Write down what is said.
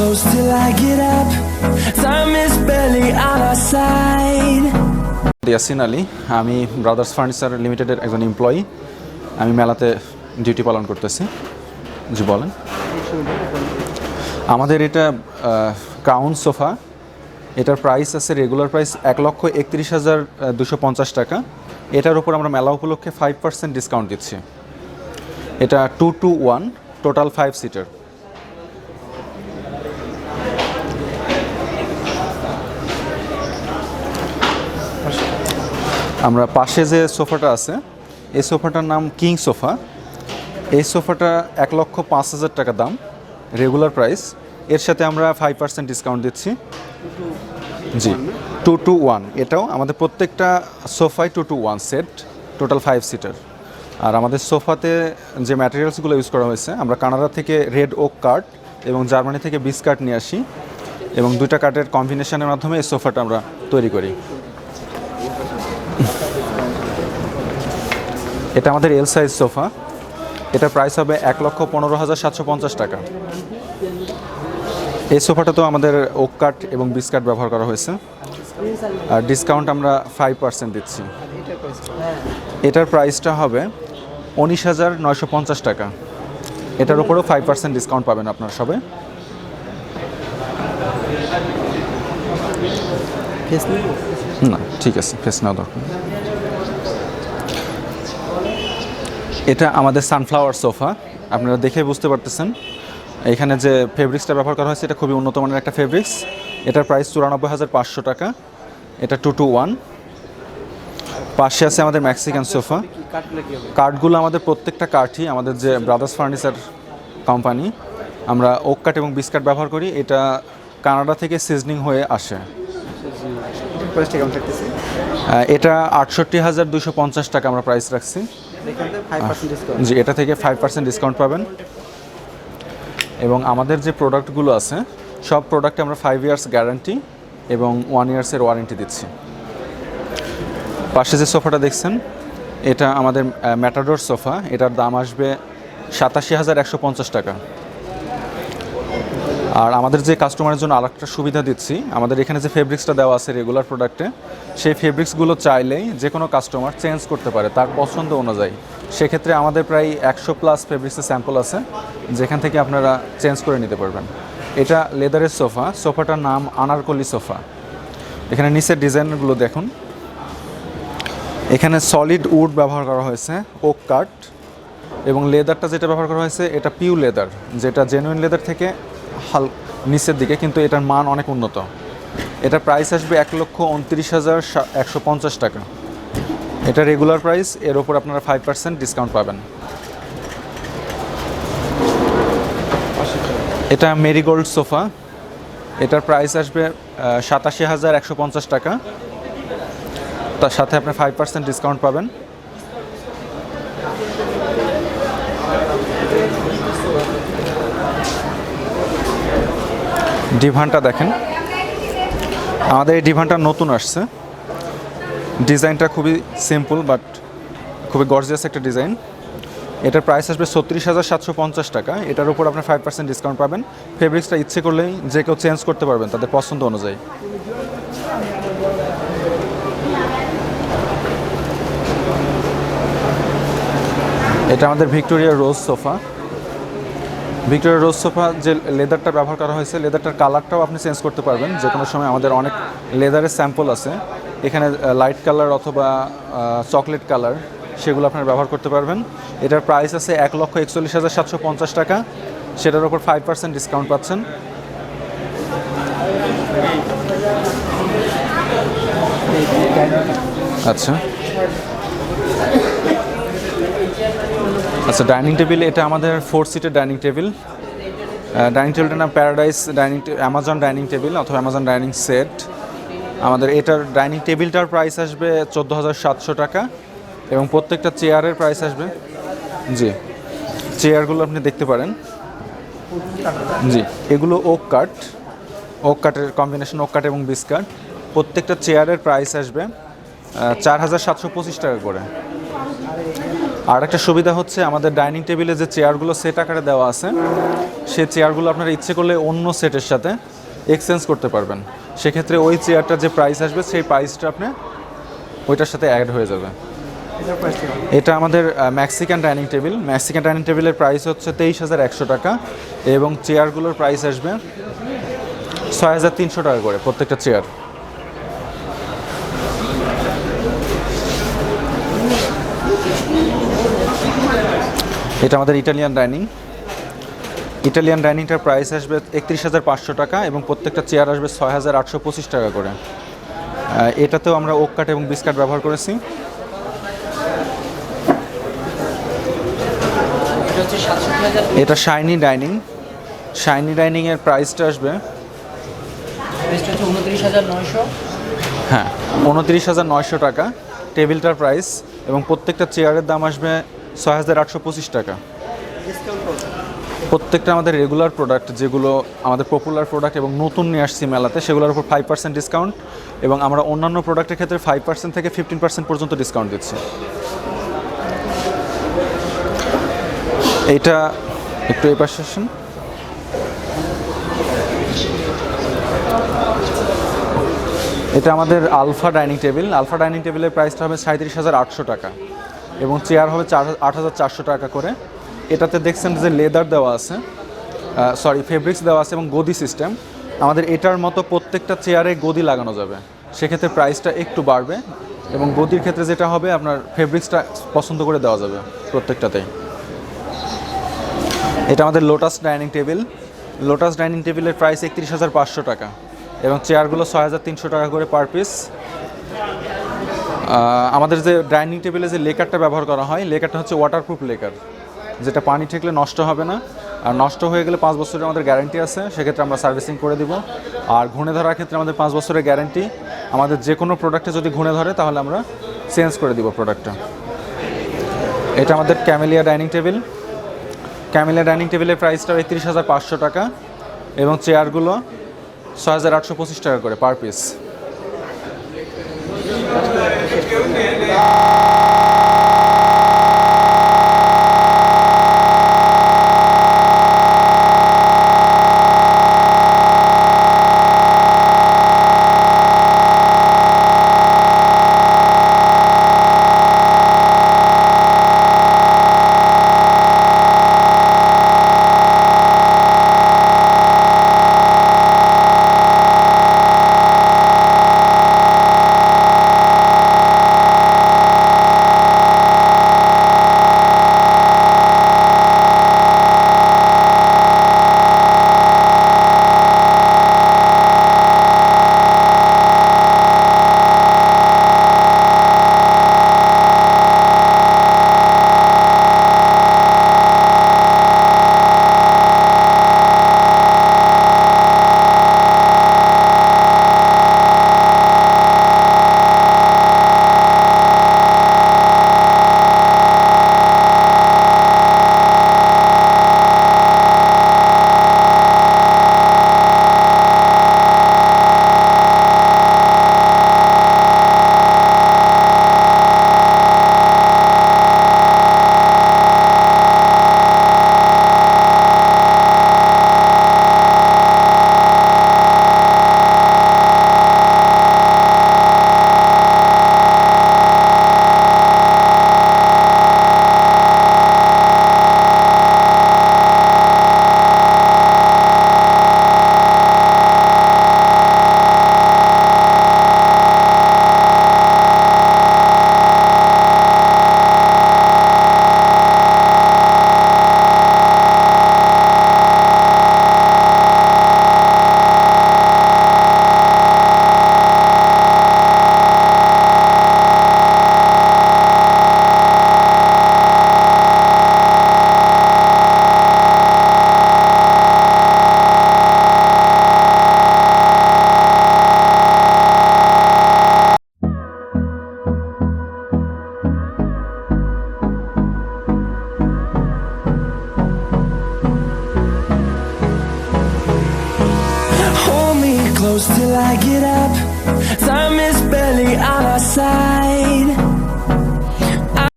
close till I get up. Time is barely on our side. Yasin Ali, আমি brothers furniture লিমিটেডের একজন employee আমি মেলাতে ডিউটি পালন করতেছি। জি, বলেন। আমাদের এটা ক্রাউন সোফা এটার প্রাইস আছে রেগুলার প্রাইস এক লক্ষ একত্রিশ হাজার দুশো পঞ্চাশ টাকা। এটার উপর আমরা মেলা উপলক্ষে ফাইভ পার্সেন্ট ডিসকাউন্ট দিচ্ছি। এটা two two one total five seater আমরা পাশে যে সোফাটা আছে, এই সোফাটার নাম কিং সোফা। এই সোফাটা এক লক্ষ পাঁচ হাজার টাকা দাম রেগুলার প্রাইস এর সাথে আমরা ফাইভ পার্সেন্ট ডিসকাউন্ট দিচ্ছি। জি টু টু ওয়ান এটাও আমাদের প্রত্যেকটা সোফাই two two one set total five seater আর আমাদের সোফাতে যে ম্যাটেরিয়ালসগুলো ইউজ করা হয়েছে, আমরা কানাডা থেকে রেড ওক কাঠ এবং জার্মানি থেকে বিস কাঠ নিয়ে আসি। এবং দুইটা কাঠের কম্বিনেশনের মাধ্যমে এই সোফাটা আমরা তৈরি করি। এটা আমাদের এল সাইজ সোফা এটা প্রাইস হবে এক লক্ষ পনেরো হাজার সাতশো পঞ্চাশ টাকা। এই সোফাটা তো আমাদের ওক কাঠ এবং বিস কাঠ ব্যবহার করা হয়েছে। আর ডিসকাউন্ট আমরা ফাইভ পার্সেন্ট দিচ্ছি। এটার প্রাইসটা হবে উনিশ হাজার নয়শো পঞ্চাশ টাকা। এটার উপরেও ফাইভ পার্সেন্ট ডিসকাউন্ট পাবেন আপনার সবে। না, ঠিক আছে, ফেস নেওয়া দরকার এটা আমাদের সানফ্লাওয়ার সোফা আপনারা দেখে বুঝতে পারতেছেন। এখানে যে ফেব্রিক্সটা ব্যবহার করা হয়েছে, এটা খুবই উন্নত মানের একটা ফেব্রিক্স এটার প্রাইস চুরানব্বই হাজার পাঁচশো টাকা। এটা টু টু ওয়ান পাশে আছে আমাদের মেক্সিকান সোফা কাঠগুলো আমাদের প্রত্যেকটা কাঠই আমাদের যে ব্রাদার্স ফার্নিচার কোম্পানি আমরা ওক কাঠ এবং বিস্কাট ব্যবহার করি। এটা কানাডা থেকে সিজনিং হয়ে আসে। প্রাইসটা কেমন থাকতেছে? আহ, এটা আটষট্টি হাজার দুশো পঞ্চাশ টাকা আমরা প্রাইস রাখছি। জি এটা থেকে ফাইভ পার্সেন্ট ডিসকাউন্ট পাবেন। এবং আমাদের যে প্রোডাক্টগুলো আছে সব প্রোডাক্টে আমরা ফাইভ ইয়ার্স গ্যারান্টি এবং ওয়ান ইয়ার্সের ওয়ারেন্টি দিচ্ছি। পাশে যে সোফাটা দেখছেন এটা আমাদের ম্যাটাডোর সোফা। এটার দাম আসবে সাতাশি হাজার একশো পঞ্চাশ টাকা। আর আমাদের যে কাস্টমারের জন্য আরেকটা সুবিধা দিচ্ছি, আমাদের এখানে যে ফেব্রিক্সটা দেওয়া আছে রেগুলার প্রোডাক্টে সেই ফেব্রিক্সগুলো চাইলেই যে কোনো কাস্টমার চেঞ্জ করতে পারে তার পছন্দ অনুযায়ী। সেক্ষেত্রে আমাদের প্রায় একশো প্লাস ফেব্রিক্সের স্যাম্পল আছে, যেখান থেকে আপনারা চেঞ্জ করে নিতে পারবেন। এটা লেদারের সোফা সোফাটার নাম আনারকলি সোফা এখানে নিচের ডিজাইনগুলো দেখুন। এখানে সলিড উড ব্যবহার করা হয়েছে ওক কাঠ এবং লেদারটা যেটা ব্যবহার করা হয়েছে, এটা পিউ লেদার যেটা জেনুইন লেদার থেকে হাল নিচের দিকে, কিন্তু এটার মান অনেক উন্নত। এটা প্রাইস আসবে এক লক্ষ উনত্রিশ হাজার একশো পঞ্চাশ টাকা। এটা রেগুলার প্রাইস এর ওপর আপনারা ফাইভ পার্সেন্ট ডিসকাউন্ট পাবেন। এটা মেরিগোল্ড সোফা এটার প্রাইস আসবে সাতাশি হাজার একশো পঞ্চাশ টাকা। তার সাথে আপনি ফাইভ পার্সেন্ট ডিসকাউন্ট পাবেন। ডিভানটা দেখেন। আমাদের এই ডিভানটা নতুন আসছে। ডিজাইনটা খুবই সিম্পল বাট খুবই গর্জিয়াস একটা ডিজাইন। এটার প্রাইস আসবে ছত্রিশ হাজার সাতশো পঞ্চাশ টাকা। এটার উপর আপনি ফাইভ পার্সেন্ট ডিসকাউন্ট পাবেন। ফেব্রিক্সটা ইচ্ছে করলেই যে কেউ চেঞ্জ করতে পারবেন, তাদের পছন্দ অনুযায়ী। এটা আমাদের Victoria rose sofa. Victoria rose sofa যে লেদারটা ব্যবহার করা হয়েছে, লেদারটার কালারটাও আপনি চেঞ্জ করতে পারবেন। যে কোনো সময় আমাদের অনেক লেদারের স্যাম্পল আছে। এখানে লাইট কালার অথবা চকলেট কালার সেগুলো আপনারা ব্যবহার করতে পারবেন। এটার প্রাইস আছে এক লক্ষ একচল্লিশ হাজার সাতশো পঞ্চাশ টাকা। সেটার উপর ফাইভ পার্সেন্ট ডিসকাউন্ট পাচ্ছেন। আচ্ছা। আচ্ছা ডাইনিং টেবিল এটা আমাদের ফোর সিটের ডাইনিং টেবিল ডাইনিং টেবিলটার নাম paradise dining Amazon dining table অথবা অ্যামাজন ডাইনিং সেট আমাদের এটার ডাইনিং টেবিলটার প্রাইস আসবে চোদ্দ হাজার সাতশো টাকা এবং প্রত্যেকটা চেয়ারের প্রাইস আসবে। জি চেয়ারগুলো আপনি দেখতে পারেন। জি, এগুলো ওক কাট ওক কাঠের কম্বিনেশন ওক কাট এবং বিস্কাট প্রত্যেকটা চেয়ারের প্রাইস আসবে চার হাজার সাতশো পঁচিশ টাকা করে। আর একটা সুবিধা হচ্ছে আমাদের ডাইনিং টেবিলে যে চেয়ারগুলো সেট আকারে দেওয়া আছে সেই চেয়ারগুলো আপনারা ইচ্ছে করলে অন্য সেটের সাথে এক্সচেঞ্জ করতে পারবেন। সেক্ষেত্রে ওই চেয়ারটার যে প্রাইস আসবে, সেই প্রাইসটা আপনি ওইটার সাথে অ্যাড হয়ে যাবে। এটা আমাদের Mexican dining table Mexican dining টেবিলের প্রাইস হচ্ছে তেইশ হাজার একশো টাকা এবং চেয়ারগুলোর প্রাইস আসবে ছয় হাজার তিনশো টাকা করে প্রত্যেকটা চেয়ার। এটা আমাদের ইটালিয়ান ডাইনিং ইটালিয়ান ডাইনিংটার প্রাইস আসবে একত্রিশ হাজার পাঁচশো টাকা এবং প্রত্যেকটা চেয়ার আসবে ছয় হাজার আটশো পঁচিশ টাকা করে। এটাতেও আমরা ওক কাঠ এবং বিস্কাট ব্যবহার করেছি। এটা শাইনি ডাইনিং শাইনি ডাইনিংয়ের প্রাইসটা আসবে হ্যাঁ উনত্রিশ হাজার নয়শো টাকা। টেবিলটার প্রাইস এবং প্রত্যেকটা চেয়ারের দাম আসবে ছয় হাজার আটশো পঁচিশ টাকা। প্রত্যেকটা আমাদের রেগুলার প্রোডাক্ট যেগুলো আমাদের পপুলার প্রোডাক্ট এবং নতুন নিয়ে আসছি মেলাতে, সেগুলোর উপর ফাইভ পার্সেন্ট ডিসকাউন্ট এবং আমরা অন্যান্য প্রোডাক্টের ক্ষেত্রে ফাইভ পার্সেন্ট থেকে ফিফটিন পার্সেন্ট পর্যন্ত ডিসকাউন্ট দিচ্ছি। এইটা একটু এই পাশে আসুন। এটা আমাদের alpha dining table alpha dining টেবিলের প্রাইসটা হবে সাঁত্রিশ হাজার আটশো টাকা। এবং চেয়ার হবে চার আট হাজার চারশো টাকা করে। এটাতে দেখছেন যে লেদার দেওয়া আছে সরি ফেব্রিক্স দেওয়া আছে এবং গদি সিস্টেম আমাদের এটার মতো প্রত্যেকটা চেয়ারে গদি লাগানো যাবে। সেক্ষেত্রে প্রাইসটা একটু বাড়বে এবং গদির ক্ষেত্রে যেটা হবে, আপনার ফেব্রিক্সটা পছন্দ করে দেওয়া যাবে প্রত্যেকটাতেই। এটা আমাদের lotus dining table lotus dining টেবিলের প্রাইস একত্রিশ হাজার পাঁচশো টাকা এবং চেয়ারগুলো ছয় হাজার তিনশো টাকা করে পার পিস আমাদের যে ডাইনিং টেবিলে যে লেকারটা ব্যবহার করা হয়, লেকারটা হচ্ছে ওয়াটারপ্রুফ লেকার, যেটা পানি ঠেকলে নষ্ট হবে না। আর নষ্ট হয়ে গেলে পাঁচ বছরের আমাদের গ্যারান্টি আছে, সেক্ষেত্রে আমরা সার্ভিসিং করে দিব। আর ঘুণে ধরার ক্ষেত্রে আমাদের পাঁচ বছরের গ্যারান্টি আমাদের যে কোনো প্রোডাক্টে যদি ঘুণে ধরে, তাহলে আমরা চেঞ্জ করে দিব প্রোডাক্টটা এটা আমাদের camellia dining table. Camellia dining টেবিলের প্রাইসটা একত্রিশ হাজার পাঁচশো টাকা এবং চেয়ারগুলো ছয় হাজার আটশো পঁচিশ টাকা করে পার পিস Música